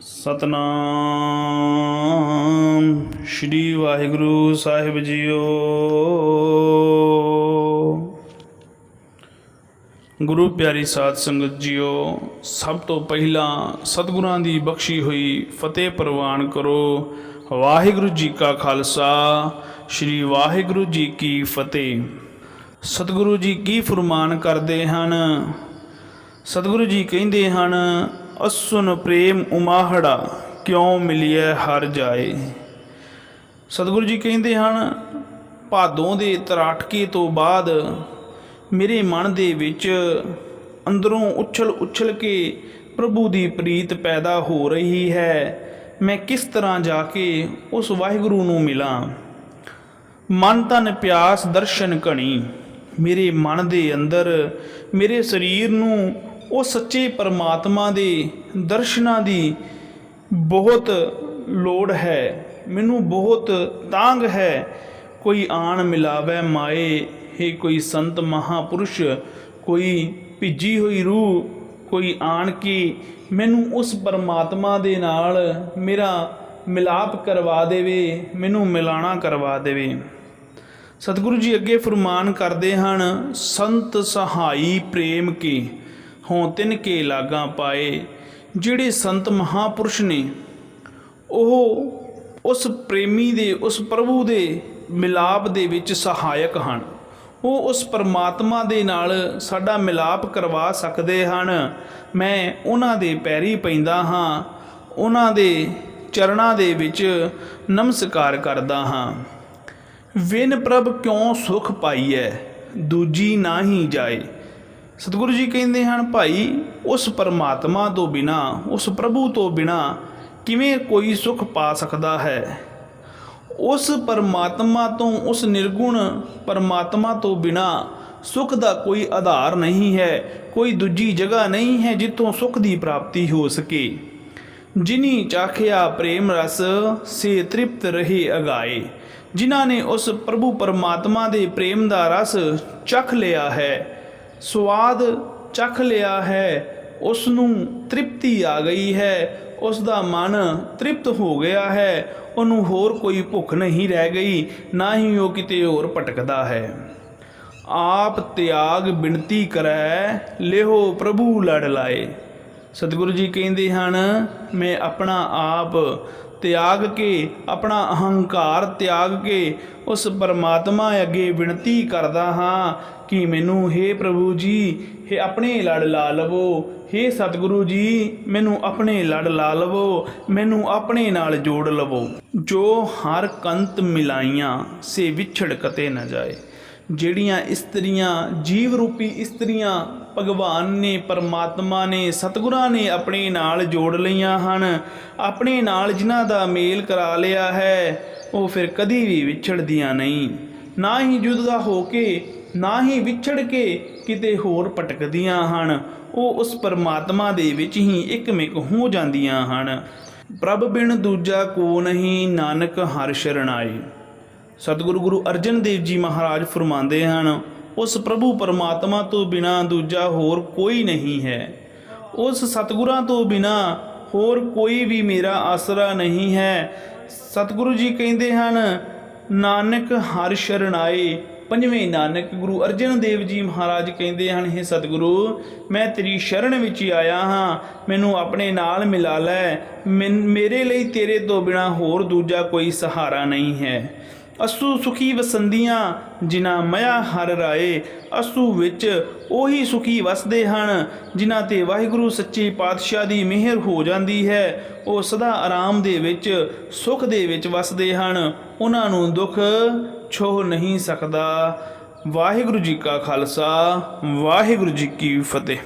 ਸਤਨਾਮ ਸ਼੍ਰੀ ਵਾਹਿਗੁਰੂ ਸਾਹਿਬ ਜੀਓ। ਗੁਰੂ ਪਿਆਰੀ ਸਾਧ ਸੰਗਤ ਜੀਓ, ਸਭ ਤੋਂ ਪਹਿਲਾਂ ਸਤਿਗੁਰਾਂ ਦੀ ਬਖਸ਼ੀ ਹੋਈ ਫਤਿਹ ਪ੍ਰਵਾਨ ਕਰੋ। ਵਾਹਿਗੁਰੂ ਜੀ ਕਾ ਖਾਲਸਾ, ਸ੍ਰੀ ਵਾਹਿਗੁਰੂ ਜੀ ਕੀ ਫਤਿਹ। ਸਤਿਗੁਰੂ ਜੀ ਕੀ ਫਰਮਾਨ ਕਰਦੇ ਹਨ? ਸਤਿਗੁਰੂ ਜੀ ਕਹਿੰਦੇ ਹਨ ਅਸੁਨ ਪ੍ਰੇਮ ਉਮਾਹੜਾ ਕਿਉਂ ਮਿਲਿਐ ਹਰ ਜਾਏ? ਸਤਿਗੁਰੂ ਜੀ ਕਹਿੰਦੇ ਹਨ, ਭਾਦੋਂ ਦੇ ਤਰਾਟਕੇ ਤੋਂ ਬਾਅਦ ਮੇਰੇ ਮਨ ਦੇ ਵਿੱਚ ਅੰਦਰੋਂ ਉਛਲ ਉਛਲ ਕੇ ਪ੍ਰਭੂ ਦੀ ਪ੍ਰੀਤ ਪੈਦਾ ਹੋ ਰਹੀ ਹੈ। ਮੈਂ ਕਿਸ ਤਰ੍ਹਾਂ ਜਾ ਕੇ ਉਸ ਵਾਹਿਗੁਰੂ ਨੂੰ ਮਿਲਾਂ? ਮਨ ਤਨ ਪਿਆਸ ਦਰਸ਼ਨ ਕਣੀ ਮੇਰੇ ਮਨ ਦੇ ਅੰਦਰ ਮੇਰੇ ਸਰੀਰ ਨੂੰ ਉਹ ਸੱਚੇ ਪਰਮਾਤਮਾ ਦੇ ਦਰਸ਼ਨਾਂ ਦੀ ਬਹੁਤ ਲੋੜ ਹੈ। ਮੈਨੂੰ ਬਹੁਤ ਤਾਂਗ ਹੈ। ਕੋਈ ਆਣ ਮਿਲਾਵੇ ਮਾਏ, ਹੈ ਕੋਈ ਸੰਤ ਮਹਾਪੁਰਸ਼, ਕੋਈ ਭਿੱਜੀ ਹੋਈ ਰੂਹ, ਕੋਈ ਆਣ ਕੇ ਮੈਨੂੰ ਉਸ ਪਰਮਾਤਮਾ ਦੇ ਨਾਲ ਮੇਰਾ ਮਿਲਾਪ ਕਰਵਾ ਦੇਵੇ, ਮੈਨੂੰ ਮਿਲਾਣਾ ਕਰਵਾ ਦੇਵੇ। ਸਤਿਗੁਰੂ ਜੀ ਅੱਗੇ ਫਰਮਾਨ ਕਰਦੇ ਹਨ, ਸੰਤ ਸਹਾਈ ਪ੍ਰੇਮ ਕੀ। ਹੋਂ ਤਿਨ ਕੇ ਲਾਗਾ ਪਾਏ, ਜਿਹੜੇ ਸੰਤ ਮਹਾਪੁਰਸ਼ ਨੇ, ਉਹ ਉਸ ਪ੍ਰੇਮੀ ਦੇ, ਉਸ ਪ੍ਰਭੂ ਦੇ ਮਿਲਾਪ ਦੇ ਵਿੱਚ ਸਹਾਇਕ ਹਨ। ਉਹ ਉਸ ਪਰਮਾਤਮਾ ਦੇ ਨਾਲ ਸਾਡਾ ਮਿਲਾਪ ਕਰਵਾ ਸਕਦੇ ਹਨ। ਮੈਂ ਉਹਨਾਂ ਦੇ ਪੈਰੀ ਪੈਂਦਾ ਹਾਂ, ਉਹਨਾਂ ਦੇ ਚਰਨਾਂ ਦੇ ਵਿੱਚ ਨਮਸਕਾਰ ਕਰਦਾ ਹਾਂ। ਵਿਨ ਪ੍ਰਭ ਕਿਉ ਸੁਖ ਪਾਈਐ, ਦੂਜੀ ਨਾਹੀ ਜਾਏ। ਸਤਿਗੁਰੂ ਜੀ ਕਹਿੰਦੇ ਹਨ, ਭਾਈ, ਉਸ ਪਰਮਾਤਮਾ ਤੋਂ ਬਿਨਾ, ਉਸ ਪ੍ਰਭੂ ਤੋਂ ਬਿਨਾ ਕਿਵੇਂ ਕੋਈ ਸੁਖ ਪਾ ਸਕਦਾ ਹੈ? ਉਸ ਪਰਮਾਤਮਾ ਤੋਂ, ਉਸ ਨਿਰਗੁਣ ਪਰਮਾਤਮਾ ਤੋਂ ਬਿਨਾ ਸੁਖ ਦਾ ਕੋਈ ਆਧਾਰ ਨਹੀਂ ਹੈ, ਕੋਈ ਦੂਜੀ ਜਗ੍ਹਾ ਨਹੀਂ ਹੈ ਜਿੱਥੋਂ ਸੁਖ ਦੀ ਪ੍ਰਾਪਤੀ ਹੋ ਸਕੇ। ਜਿਨੀ ਚਾਖਿਆ ਪ੍ਰੇਮ ਰਸ, ਸੇ ਤ੍ਰਿਪਤ ਰਹੇ ਅਗਾਏ। ਜਿਨ੍ਹਾਂ ਨੇ ਉਸ ਪ੍ਰਭੂ ਪਰਮਾਤਮਾ ਦੇ ਪ੍ਰੇਮ ਦਾ ਰਸ ਚਖ ਲਿਆ ਹੈ ਸਵਾਦ ਚਖ ਲਿਆ ਹੈ ਉਸ ਨੂੰ ਤ੍ਰਿਪਤੀ ਆ ਗਈ ਹੈ। ਉਸ ਦਾ ਮਨ ਤ੍ਰਿਪਤ ਹੋ ਗਿਆ ਹੈ, ਉਹਨੂੰ ਹੋਰ ਕੋਈ ਭੁੱਖ ਨਹੀਂ ਰਹਿ ਗਈ, ਨਾ ਹੀ ਉਹ ਕਿਤੇ ਹੋਰ ਭਟਕਦਾ ਹੈ। ਆਪ ਤਿਆਗ ਬਿਨਤੀ ਕਰੈ, ਲਿਹੋ ਪ੍ਰਭੂ ਲੜ ਲਾਏ। ਸਤਿਗੁਰੂ ਜੀ ਕਹਿੰਦੇ ਹਨ ਮੈਂ ਆਪਣਾ ਆਪ ਤਿਆਗ ਕੇ ਆਪਣਾ ਅਹੰਕਾਰ ਤਿਆਗ ਕੇ ਉਸ ਪਰਮਾਤਮਾ ਅੱਗੇ ਬੇਨਤੀ ਕਰਦਾ ਹਾਂ ਕਿ ਮੈਨੂੰ हे ਪ੍ਰਭੂ ਜੀ हे ਆਪਣੇ ਲੜ ਲਾ ਲਵੋ हे ਸਤਿਗੁਰੂ ਜੀ ਮੈਨੂੰ ਆਪਣੇ ਲੜ ਲਾ ਲਵੋ ਮੈਨੂੰ ਆਪਣੇ ਨਾਲ ਜੋੜ ਲਵੋ ਜੋ ਹਰ ਕੰਤ ਮਿਲਾਈਆਂ ਸੇ ਵਿਛੜ ਕਤੇ ਨਾ ਜਾਏ ਜਿਹੜੀਆਂ ਇਸਤਰੀਆਂ ਜੀਵ ਰੂਪੀ ਇਸਤਰੀਆਂ ਭਗਵਾਨ ਨੇ, ਪਰਮਾਤਮਾ ਨੇ, ਸਤਿਗੁਰਾਂ ਨੇ ਆਪਣੇ ਨਾਲ ਜੋੜ ਲਈਆਂ ਹਨ, ਆਪਣੇ ਨਾਲ ਜਿਨ੍ਹਾਂ ਦਾ ਮੇਲ ਕਰਾ ਲਿਆ ਹੈ, ਉਹ ਫਿਰ ਕਦੀ ਵੀ ਵਿਛੜਦੀਆਂ ਨਹੀਂ। ਨਾ ਹੀ ਜੁਦਾ ਹੋ ਕੇ, ਨਾ ਹੀ ਵਿਛੜ ਕੇ ਕਿਤੇ ਹੋਰ ਭਟਕਦੀਆਂ ਹਨ, ਉਹ ਉਸ ਪਰਮਾਤਮਾ ਦੇ ਵਿੱਚ ਹੀ ਇੱਕਮਿਕ ਹੋ ਜਾਂਦੀਆਂ ਹਨ। ਪ੍ਰਭ ਬਿਨ ਦੂਜਾ ਕੋ ਨਹੀਂ, ਨਾਨਕ ਹਰ ਸ਼ਰਣਾਈ ਸਤਿਗੁਰੂ ਗੁਰੂ ਅਰਜਨ ਦੇਵ ਜੀ ਮਹਾਰਾਜ ਫਰਮਾਉਂਦੇ ਹਨ, ਉਸ ਪ੍ਰਭੂ ਪਰਮਾਤਮਾ ਤੋਂ ਬਿਨਾ ਦੂਜਾ ਹੋਰ ਕੋਈ ਨਹੀਂ ਹੈ। ਉਸ ਸਤਿਗੁਰਾਂ ਤੋਂ ਬਿਨਾ ਹੋਰ ਕੋਈ ਵੀ ਮੇਰਾ ਆਸਰਾ ਨਹੀਂ ਹੈ। ਸਤਿਗੁਰੂ ਜੀ ਕਹਿੰਦੇ ਹਨ, ਨਾਨਕ ਹਰ ਸ਼ਰਣਾਏ ਪੰਜਵੇਂ ਨਾਨਕ ਗੁਰੂ ਅਰਜਨ ਦੇਵ ਜੀ ਮਹਾਰਾਜ ਕਹਿੰਦੇ ਹਨ हे ਸਤਿਗੁਰੂ, ਮੈਂ ਤੇਰੀ ਸ਼ਰਨ ਵਿੱਚ ਹੀ ਆਇਆ ਹਾਂ। ਮੈਨੂੰ ਆਪਣੇ ਨਾਲ ਮਿਲਾ ਲੈ। ਮੇਰੇ ਲਈ ਤੇਰੇ ਤੋਂ ਬਿਨਾ ਹੋਰ ਦੂਜਾ ਕੋਈ ਸਹਾਰਾ ਨਹੀਂ ਹੈ। ਅਸੂ ਸੁਖੀ ਵਸੰਦੀਆਂ, ਜਿਨ੍ਹਾਂ ਮਇਆ ਹਰ ਰਾਏ, ਅਸੂ ਵਿੱਚ ਉਹੀ ਸੁਖੀ ਵਸਦੇ ਹਨ, ਜਿਨ੍ਹਾਂ ਤੇ ਵਾਹਿਗੁਰੂ ਸੱਚੇ ਪਾਤਸ਼ਾਹ ਦੀ ਮਿਹਰ ਹੋ ਜਾਂਦੀ ਹੈ। ਉਹ ਸਦਾ ਆਰਾਮ ਦੇ ਵਿੱਚ, ਸੁਖ ਦੇ ਵਿੱਚ ਵਸਦੇ ਹਨ। ਉਹਨਾਂ ਨੂੰ ਦੁੱਖ ਛੋਹ ਨਹੀਂ ਸਕਦਾ। ਵਾਹਿਗੁਰੂ ਜੀ ਕਾ ਖਾਲਸਾ, ਵਾਹਿਗੁਰੂ ਜੀ ਕੀ ਫਤਿਹ।